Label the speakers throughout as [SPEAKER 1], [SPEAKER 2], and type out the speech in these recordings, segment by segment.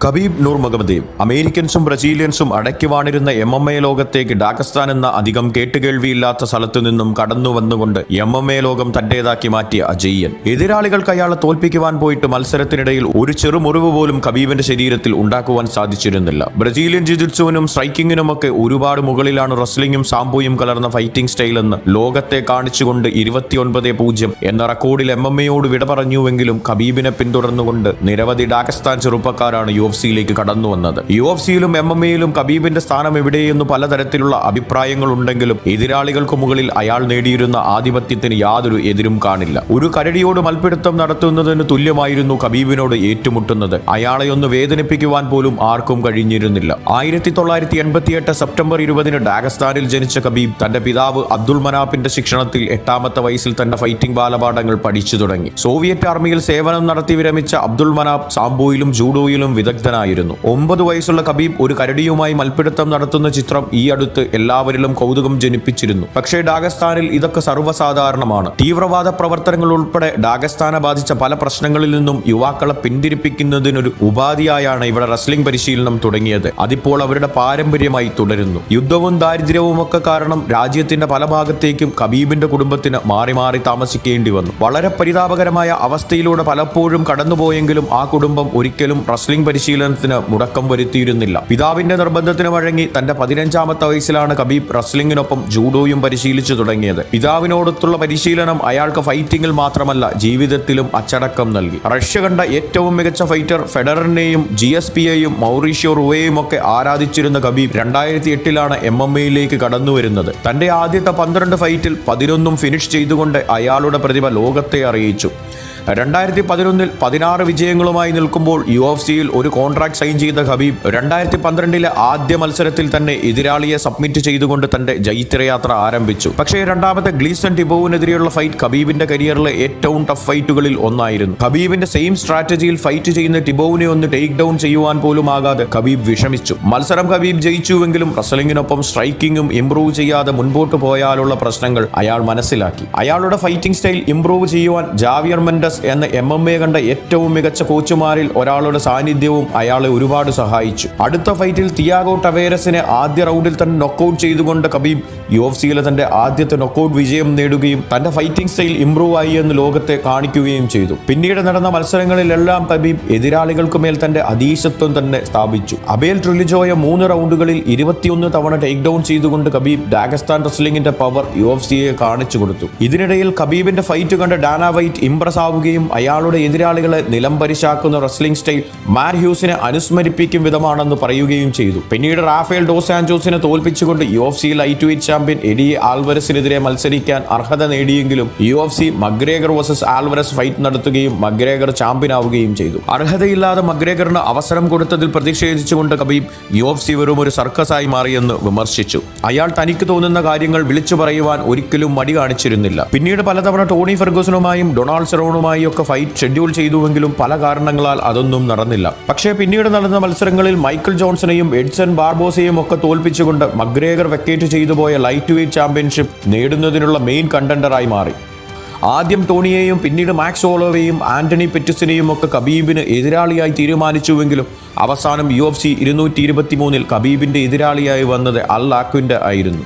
[SPEAKER 1] കബീബ് നൂർ മുഹമ്മദ് അമേരിക്കൻസും ബ്രസീലിയൻസും അടക്കി വാണിരുന്ന M M A ലോകത്തേക്ക് ഡാഗസ്ഥാൻ എന്ന അധികം കേട്ടുകേൾവിയില്ലാത്ത സ്ഥലത്തു നിന്നും കടന്നു വന്നുകൊണ്ട് എം എം എ ലോകം തന്റേതാക്കി മാറ്റിയ അജയ്യൻ. എതിരാളികൾക്ക് അയാളെ തോൽപ്പിക്കുവാൻ പോയിട്ട് മത്സരത്തിനിടയിൽ ഒരു ചെറുമുറിവ് പോലും കബീബിന്റെ ശരീരത്തിൽ ഉണ്ടാക്കുവാൻ സാധിച്ചിരുന്നില്ല. ബ്രസീലിയൻ ജിജിത്സുവിനും സ്ട്രൈക്കിങ്ങിനുമൊക്കെ ഒരുപാട് മുകളിലാണ് റസ്ലിംഗും സാംബോയും കലർന്ന ഫൈറ്റിംഗ് സ്റ്റൈൽ എന്ന് ലോകത്തെ കാണിച്ചുകൊണ്ട് ഇരുപത്തിയൊൻപത് പൂജ്യം എന്ന റെക്കോർഡിൽ എം എം എയോട് വിട പറഞ്ഞുവെങ്കിലും കബീബിനെ പിന്തുടർന്നുകൊണ്ട് നിരവധി ഡാഗസ്ഥാൻ ചെറുപ്പക്കാരാണ് യു എഫ് സിയിലേക്ക് കടന്നു വന്നത്. യു എഫ് സിയിലും എം എം എയിലും കബീബിന്റെ സ്ഥാനം എവിടെയെന്ന് പലതരത്തിലുള്ള അഭിപ്രായങ്ങൾ ഉണ്ടെങ്കിലും എതിരാളികൾക്ക് മുകളിൽ അയാൾ നേടിയിരുന്ന ആധിപത്യത്തിന് യാതൊരു എതിരും കാണില്ല. ഒരു കരടിയോട് മൽപ്പിടുത്തം നടത്തുന്നതിന് തുല്യമായിരുന്നു കബീബിനോട് ഏറ്റുമുട്ടുന്നത്. അയാളെ ഒന്ന് വേദനിപ്പിക്കുവാൻ പോലും ആർക്കും കഴിഞ്ഞിരുന്നില്ല. ആയിരത്തി തൊള്ളായിരത്തി എൺപത്തി എട്ട് സെപ്റ്റംബർ ഇരുപതിന് ഡാഗസ്ഥാനിൽ ജനിച്ച കബീബ് തന്റെ പിതാവ് അബ്ദുൾ മനാപ്പിന്റെ ശിക്ഷണത്തിൽ എട്ടാമത്തെ വയസ്സിൽ തന്റെ ഫൈറ്റിംഗ് ബാലപാഠങ്ങൾ പഠിച്ചു തുടങ്ങി. സോവിയറ്റ് ആർമിയിൽ സേവനം നടത്തി വിരമിച്ച അബ്ദുൾ മനാബ് സാംബോയിലും ജൂഡോയിലും വിദഗ്ധനായിരുന്നു ഒമ്പത് വയസ്സുള്ള കബീബ് ഒരു കരടിയുമായി മൽപ്പിടുത്തം നടത്തുന്ന ചിത്രം ഈ അടുത്ത് എല്ലാവരിലും കൗതുകം ജനിപ്പിച്ചിരുന്നു. പക്ഷേ ഡാഗസ്ഥാനിൽ ഇതൊക്കെ സർവസാധാരണമാണ്. തീവ്രവാദ പ്രവർത്തനങ്ങൾ ഉൾപ്പെടെ ഡാഗസ്ഥാനെ ബാധിച്ച പല പ്രശ്നങ്ങളിൽ നിന്നും യുവാക്കളെ പിന്തിരിപ്പിക്കുന്നതിനൊരു ഉപാധിയായാണ് ഇവിടെ റസ്ലിംഗ് പരിശീലനം തുടങ്ങിയത്. അതിപ്പോൾ അവരുടെ പാരമ്പര്യമായി തുടരുന്നു. യുദ്ധവും ദാരിദ്ര്യവും ഒക്കെ കാരണം രാജ്യത്തിന്റെ പല ഭാഗത്തേക്കും കബീബിന്റെ കുടുംബത്തിന് മാറി മാറി താമസിക്കേണ്ടി വന്നു. വളരെ പരിതാപകരമായ അവസ്ഥയിലൂടെ പലപ്പോഴും കടന്നുപോയെങ്കിലും ആ കുടുംബം ഒരിക്കലും റസ്ലിംഗ് പരിശീലനത്തിന് മുടക്കം വരുത്തിയിരുന്നില്ല. പിതാവിന്റെ നിർബന്ധത്തിന് വഴങ്ങി തന്റെ പതിനഞ്ചാമത്തെ വയസ്സിലാണ് കബീബ് റസ്ലിംഗിനൊപ്പം ജൂഡോയും പരിശീലിച്ചു തുടങ്ങിയത്. പിതാവിനോടൊത്തുള്ള പരിശീലനം അയാൾക്ക് ഫൈറ്റിംഗിൽ മാത്രമല്ല ജീവിതത്തിലും അച്ചടക്കം നൽകി. റഷ്യ കണ്ട ഏറ്റവും മികച്ച ഫൈറ്റർ ഫെഡറിനെയും ജി എസ് പിയെയും മൗറീഷ്യോ റുവയെയും ഒക്കെ ആരാധിച്ചിരുന്ന കബീബ് രണ്ടായിരത്തി എട്ടിലാണ് എം എം എയിലേക്ക് കടന്നു വരുന്നത്. തന്റെ ആദ്യത്തെ പന്ത്രണ്ട് ഫൈറ്റിൽ പതിനൊന്നും ഫിനിഷ് ചെയ്തുകൊണ്ട് അയാളുടെ പ്രതിഭ ലോകത്തെ അറിയിച്ചു. രണ്ടായിരത്തി പതിനൊന്നിൽ പതിനാറ് വിജയങ്ങളുമായി നിൽക്കുമ്പോൾ യു എഫ് സിയിൽ ഒരു കോൺട്രാക്ട് സൈൻ ചെയ്ത ഹബീബ് രണ്ടായിരത്തി പന്ത്രണ്ടിലെ ആദ്യ മത്സരത്തിൽ തന്നെ എതിരാളിയെ സബ്മിറ്റ് ചെയ്തുകൊണ്ട് തന്റെ ജൈത്രയാത്ര ആരംഭിച്ചു. പക്ഷേ രണ്ടാമത്തെ ഗ്ലീസൺ ടിബോവിനെതിരെയുള്ള ഫൈറ്റ് ഖബീബിന്റെ കരിയറിലെ ഏറ്റവും ടഫ് ഫൈറ്റുകളിൽ ഒന്നായിരുന്നു. ഖബീബിന്റെ സെയിം സ്ട്രാറ്റജിയിൽ ഫൈറ്റ് ചെയ്യുന്ന ടിബോവിനെ ഒന്ന് ടേക്ക് ഡൗൺ ചെയ്യുവാൻ പോലും ആകാതെ ഖബീബ് വിഷമിച്ചു. മത്സരം ഖബീബ് ജയിച്ചുവെങ്കിലും റസലിംഗിനൊപ്പം സ്ട്രൈക്കിങ്ങും ഇംപ്രൂവ് ചെയ്യാതെ മുൻപോട്ട് പോയാലുള്ള പ്രശ്നങ്ങൾ അയാൾ മനസ്സിലാക്കി. അയാളുടെ ഫൈറ്റിംഗ് സ്റ്റൈൽ ഇംപ്രൂവ് ചെയ്യുവാൻ ജാവിയർ മെൻഡസ് എന്ന എം എം എ കണ്ട ഏറ്റവും മികച്ച കോച്ചുമാരിൽ ഒരാളുടെ സാന്നിധ്യവും അയാളെ ഒരുപാട് സഹായിച്ചു. അടുത്ത ഫൈറ്റിൽ തിയാഗോ ടവേരസിനെ ആദ്യ റൗണ്ടിൽ തന്നെ നോക്കൌട്ട് ചെയ്തുകൊണ്ട് കബീബ് യു എഫ് സിയിലെ തന്റെ ആദ്യത്തെ നോക്കൌട്ട് വിജയം നേടുകയും തന്റെ ഫൈറ്റിംഗ് സ്റ്റൈൽ ഇംപ്രൂവ് ആയി എന്ന് ലോകത്തെ കാണിക്കുകയും ചെയ്തു. പിന്നീട് നടന്ന മത്സരങ്ങളിലെല്ലാം തബീബ് എതിരാളികൾക്ക് മേൽ തന്റെ അതീശത്വം തന്നെ സ്ഥാപിച്ചു. അബേൽ ട്രിലിജോയെ മൂന്ന് റൗണ്ടുകളിൽ ഇരുപത്തിയൊന്ന് തവണ ടേക്ക് ഡൗൺ ചെയ്തുകൊണ്ട് കബീബ് ഡാഗസ്ഥാൻ റെസ്ലിംഗിന്റെ പവർ യു എഫ് സിയെ കാണിച്ചു കൊടുത്തു. ഇതിനിടയിൽ കബീബിന്റെ ഫൈറ്റ് കണ്ട ഡാന വൈറ്റ് ഇംപ്രസ് ആവുകയും അയാളുടെ എതിരാളികളെ നിലം പരിശാക്കുന്ന റെസ്ലിംഗ് സ്റ്റൈൽ മാർ ഹ്യൂസിനെ അനുസ്മരിപ്പിക്കും വിധമാണെന്ന് പറയുകയും ചെയ്തു. പിന്നീട് റാഫേൽ ഡോസ് ആൻജോസിനെ തോൽപ്പിച്ചുകൊണ്ട് യു എഫ് സിയിൽ I to wait champion Eddie ആൽവരസിനെതിരെ മത്സരിക്കാൻ അർഹത നേടിയെങ്കിലും U F C McGregor versus Alvarez fight നടത്തുകയും മഗ്രേഗർ ചാമ്പ്യൻ ആവുകയും ചെയ്തു. അർഹതയില്ലാതെ മഗ്രേഗറിന് അവസരം കൊടുത്തതിൽ പ്രതിഷേധിച്ചുകൊണ്ട് കബീബ് യു എഫ് സി വെറും ഒരു സർക്കസായി മാറിയെന്ന് വിമർശിച്ചു. അയാൾ തനിക്ക് തോന്നുന്ന കാര്യങ്ങൾ വിളിച്ചു പറയുവാൻ ഒരിക്കലും മടി കാണിച്ചിരുന്നില്ല. പിന്നീട് പലതവണ ടോണി ഫെർഗൂസനുമായും ഡൊണാൾഡ് സെറോണുമായും ഒക്കെ ഫൈറ്റ് ഷെഡ്യൂൾ ചെയ്തുവെങ്കിലും പല കാരണങ്ങളാൽ അതൊന്നും നടന്നില്ല. പക്ഷേ പിന്നീട് നടന്ന മത്സരങ്ങളിൽ മൈക്കിൾ ജോൺസണെയും എഡ്സൺ ബാർബോസയും ഒക്കെ തോൽപ്പിച്ചുകൊണ്ട് മഗ്രേഗർ വെക്കേറ്റ് ചെയ്തു പോയ ലൈറ്റ് വെയ്റ്റ് ചാമ്പ്യൻഷിപ്പ് നേടുന്നതിനുള്ള മെയിൻ കണ്ടൻഡറായി മാറി. ആദ്യം ടോണിയെയും പിന്നീട് മാക്സ് ഓളോവെയും ആന്റണി പെറ്റിസിനെയും ഒക്കെ കബീബിന് എതിരാളിയായി തീരുമാനിച്ചുവെങ്കിലും അവസാനം യു എഫ് സി ഇരുന്നൂറ്റി ഇരുപത്തി മൂന്നിൽ കബീബിന്റെ എതിരാളിയായി വന്നത് അൽ ആക്വിന്റെ ആയിരുന്നു.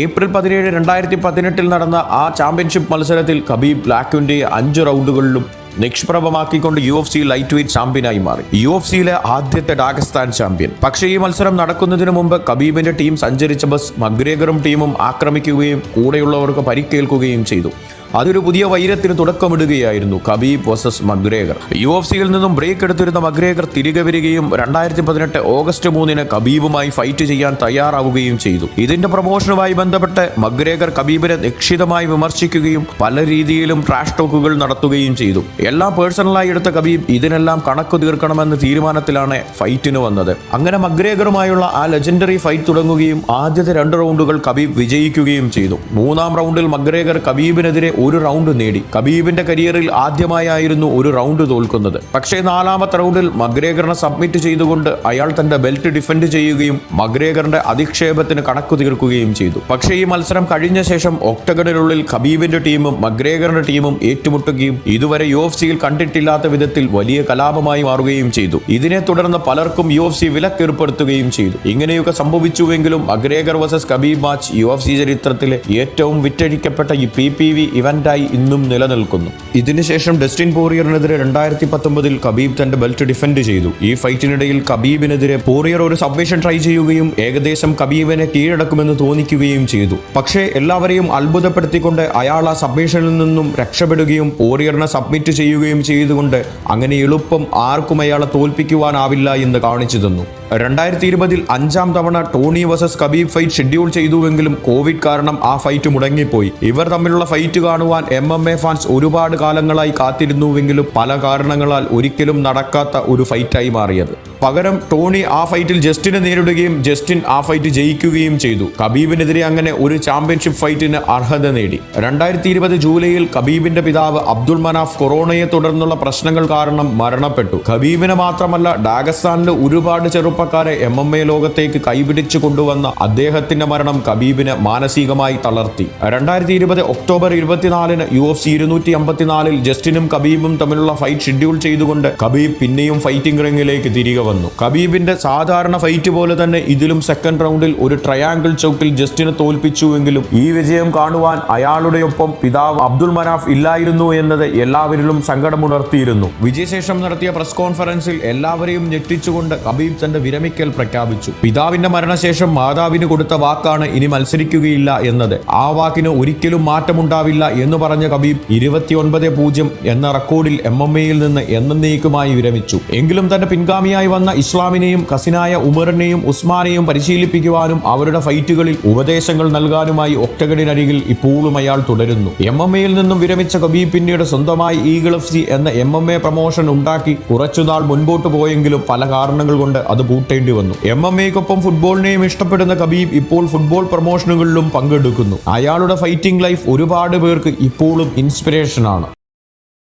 [SPEAKER 1] ഏപ്രിൽ പതിനേഴ് രണ്ടായിരത്തി പതിനെട്ടിൽ നടന്ന ആ ചാമ്പ്യൻഷിപ്പ് മത്സരത്തിൽ കബീബ് ലാക്വിന്റെ അഞ്ച് റൗണ്ടുകളിലും നിഷ്പ്രഭമാക്കിക്കൊണ്ട് U F C light weight ചാമ്പ്യനായി മാറി. യു എഫ് സിയിലെ ആദ്യത്തെ ഡാഗസ്ഥാൻ ചാമ്പ്യൻ. പക്ഷേ ഈ മത്സരം നടക്കുന്നതിന് മുമ്പ് കബീബിന്റെ ടീം സഞ്ചരിച്ച ബസ് മഗ്രേഗറും ടീമും ആക്രമിക്കുകയും കൂടെയുള്ളവർക്ക് പരിക്കേൽക്കുകയും ചെയ്തു. അതൊരു പുതിയ വൈരത്തിന് തുടക്കമിടുകയായിരുന്നു Khabib versus McGregor U F സിയിൽ നിന്നും ബ്രേക്ക് എടുത്തിരുന്ന മഗ്രേഗർ തിരികെ വരികയും രണ്ടായിരത്തി പതിനെട്ട് ഓഗസ്റ്റ് മൂന്നിന് കബീബുമായി ഫൈറ്റ് ചെയ്യാൻ തയ്യാറാവുകയും ചെയ്തു. ഇതിന്റെ പ്രൊമോഷനുമായി ബന്ധപ്പെട്ട് മഗ്രേഗർ കബീബിനെ നിക്ഷിതമായി വിമർശിക്കുകയും പല രീതിയിലും ട്രാഷ് ടോക്കുകൾ നടത്തുകയും ചെയ്തു. എല്ലാം പേഴ്സണലായി എടുത്ത കബീബ് ഇതിനെല്ലാം കണക്ക് തീർക്കണമെന്ന തീരുമാനത്തിലാണ് ഫൈറ്റിന് വന്നത്. അങ്ങനെ മഗ്രേഗറുമായുള്ള ആ ലെജൻഡറി ഫൈറ്റ് തുടങ്ങുകയും ആദ്യത്തെ രണ്ട് റൗണ്ടുകൾ കബീബ് വിജയിക്കുകയും ചെയ്തു. മൂന്നാം റൗണ്ടിൽ മഗ്രേഗർ കബീബിനെതിരെ ഒരു റൗണ്ട് നേടി. കബീബിന്റെ കരിയറിൽ ആദ്യമായായിരുന്നു ഒരു റൗണ്ട് തോൽക്കുന്നത്. പക്ഷേ നാലാമത്തെ റൗണ്ടിൽ മഗ്രേഗറിനെ സബ്മിറ്റ് ചെയ്തുകൊണ്ട് അയാൾ തന്റെ ബെൽറ്റ് ഡിഫെൻഡ് ചെയ്യുകയും മഗ്രേഗറിന്റെ അധിക്ഷേപത്തിന് കണക്കു തീർക്കുകയും ചെയ്തു. പക്ഷേ ഈ മത്സരം കഴിഞ്ഞ ശേഷം ഒക്ടഗണിനുള്ളിൽ ഖബീബിന്റെ ടീമും മഗ്രേഗറിന്റെ ടീമും ഏറ്റുമുട്ടുകയും ഇതുവരെ യു എഫ് സിയിൽ കണ്ടിട്ടില്ലാത്ത വിധത്തിൽ വലിയ കലാപമായി മാറുകയും ചെയ്തു. ഇതിനെ തുടർന്ന് പലർക്കും യു എഫ് സി വിലക്കേർപ്പെടുത്തുകയും ചെയ്തു. ഇങ്ങനെയൊക്കെ സംഭവിച്ചുവെങ്കിലും McGregor versus Khabib match U F C ചരിത്രത്തിലെ ഏറ്റവും വിറ്റഴിക്കപ്പെട്ട ഈ പി പി വി ഇവന്റായി ഇന്നും നിലനിൽക്കുന്നു. ഇതിനുശേഷം ഡസ്റ്റിൻ പോറിയറിനെതിരെ രണ്ടായിരത്തി പത്തൊമ്പതിൽ കബീബ് തന്റെ ബെൽറ്റ് ഡിഫെൻഡ് ചെയ്തു. ഈ ഫൈറ്റിനിടയിൽ കബീബിനെതിരെ പോറിയർ ഒരു സബ്മിഷൻ ട്രൈ ചെയ്യുകയും ഏകദേശം കബീബിനെ കീഴടക്കുമെന്ന് തോന്നിക്കുകയും ചെയ്തു. പക്ഷേ എല്ലാവരെയും അത്ഭുതപ്പെടുത്തിക്കൊണ്ട് അയാൾ ആ സബ്മിഷനിൽ നിന്നും രക്ഷപ്പെടുകയും പോറിയറിനെ സബ്മിറ്റ് ചെയ്യുകയും ചെയ്തുകൊണ്ട് അങ്ങനെ എളുപ്പം ആർക്കും അയാളെ തോൽപ്പിക്കുവാനാവില്ല എന്ന് കാണിച്ചു തന്നു. രണ്ടായിരത്തി ഇരുപതിൽ അഞ്ചാം തവണ Tony versus Khabib fight schedule ചെയ്തുവെങ്കിലും Covid കാരണം ആ ഫൈറ്റ് മുടങ്ങിപ്പോയി. ഇവർ തമ്മിലുള്ള ഫൈറ്റ് കാണുവാൻ എം എം എ ഫാൻസ് ഒരുപാട് കാലങ്ങളായി കാത്തിരുന്നുവെങ്കിലും പല കാരണങ്ങളാൽ ഒരിക്കലും നടക്കാത്ത ഒരു ഫൈറ്റായി മാറിയത്. പകരം ടോണി ആ ഫൈറ്റിൽ ജസ്റ്റിനെ നേരിടുകയും ജസ്റ്റിൻ ആ ഫൈറ്റ് ജയിക്കുകയും ചെയ്തു. കബീബിനെതിരെ അങ്ങനെ ഒരു ചാമ്പ്യൻഷിപ്പ് ഫൈറ്റിന് അർഹത നേടി. രണ്ടായിരത്തി ഇരുപത് ജൂലൈയിൽ കബീബിന്റെ പിതാവ് അബ്ദുൾ മനാഫ് കൊറോണയെ തുടർന്നുള്ള പ്രശ്നങ്ങൾ കാരണം മരണപ്പെട്ടു. കബീബിനെ മാത്രമല്ല ഡാഗസ്ഥാനിലെ ഒരുപാട് ചെറുപ്പക്കാരെ എം എം എ ലോകത്തേക്ക് കൈപിടിച്ചു കൊണ്ടുവന്ന അദ്ദേഹത്തിന്റെ മരണം കബീബിനെ മാനസികമായി തളർത്തി. രണ്ടായിരത്തി ഇരുപത് ഒക്ടോബർ ഇരുപത്തിനാലിന് യു എഫ് സി ഇരുന്നൂറ്റി അമ്പത്തിനാലിൽ ജസ്റ്റിനും കബീബും തമ്മിലുള്ള ഫൈറ്റ് ഷെഡ്യൂൾ ചെയ്തുകൊണ്ട് കബീബ് പിന്നെയും ഫൈറ്റിംഗ് റിംഗിലേക്ക് തിരികെ വന്നു. കബീബിന്റെ സാധാരണ ഫൈറ്റ് പോലെ തന്നെ ഇതിലും സെക്കൻഡ് റൗണ്ടിൽ ഒരു ട്രയാങ്കിൾ ചൗക്കിൽ ജസ്റ്റിനെ തോൽപ്പിച്ചുവെങ്കിലും ഈ വിജയം കാണുവാൻ അയാളുടെ ഒപ്പം പിതാവ് അബ്ദുൾ മനാഫ് ഇല്ലായിരുന്നു എന്നത് എല്ലാവരിലും സങ്കടമുണർത്തിയിരുന്നു. വിജയശേഷം നടത്തിയ പ്രസ് കോൺഫറൻസിൽ എല്ലാവരെയും ഞെട്ടിച്ചുകൊണ്ട് കബീബ് തന്റെ വിരമിക്കൽ പ്രഖ്യാപിച്ചു. പിതാവിന്റെ മരണശേഷം മാതാവിന് കൊടുത്ത വാക്കാണ് ഇനി മത്സരിക്കുകയില്ല എന്നത്. ആ വാക്കിന് ഒരിക്കലും മാറ്റമുണ്ടാവില്ല എന്ന് പറഞ്ഞ കബീബ് ഇരുപത്തിയൊൻപത് പൂജ്യം എന്ന റെക്കോർഡിൽ എം എം എയിൽ നിന്ന് എന്നേക്കുമായി വിരമിച്ചു. എങ്കിലും തന്റെ പിൻഗാമിയായി വന്ന ഇസ്ലാമിനെയും കസിനായ ഉമറിനെയും ഉസ്മാനെയും പരിശീലിപ്പിക്കുവാനും അവരുടെ ഫൈറ്റുകളിൽ ഉപദേശങ്ങൾ നൽകാനുമായി ഒക്ടഗണിനരികിൽ ഇപ്പോഴും അയാൾ തുടരുന്നു. എം എം എയിൽ നിന്നും വിരമിച്ച കബീബ് പിന്നീട് സ്വന്തമായി ഈഗിൾ എഫ് സി എന്ന എം എം എ പ്രൊമോഷൻ ഉണ്ടാക്കി കുറച്ചുനാൾ മുൻപോട്ട് പോയെങ്കിലും പല കാരണങ്ങൾ കൊണ്ട് അത് പൂട്ടേണ്ടി വന്നു. എം എം എക്കൊപ്പം ഫുട്ബോളിനെയും ഇഷ്ടപ്പെടുന്ന കബീബ് ഇപ്പോൾ ഫുട്ബോൾ പ്രൊമോഷനുകളിലും പങ്കെടുക്കുന്നു. അയാളുടെ ഫൈറ്റിംഗ് ലൈഫ് ഒരുപാട് പേർക്ക് ഇപ്പോഴും ഇൻസ്പിറേഷനാണ്.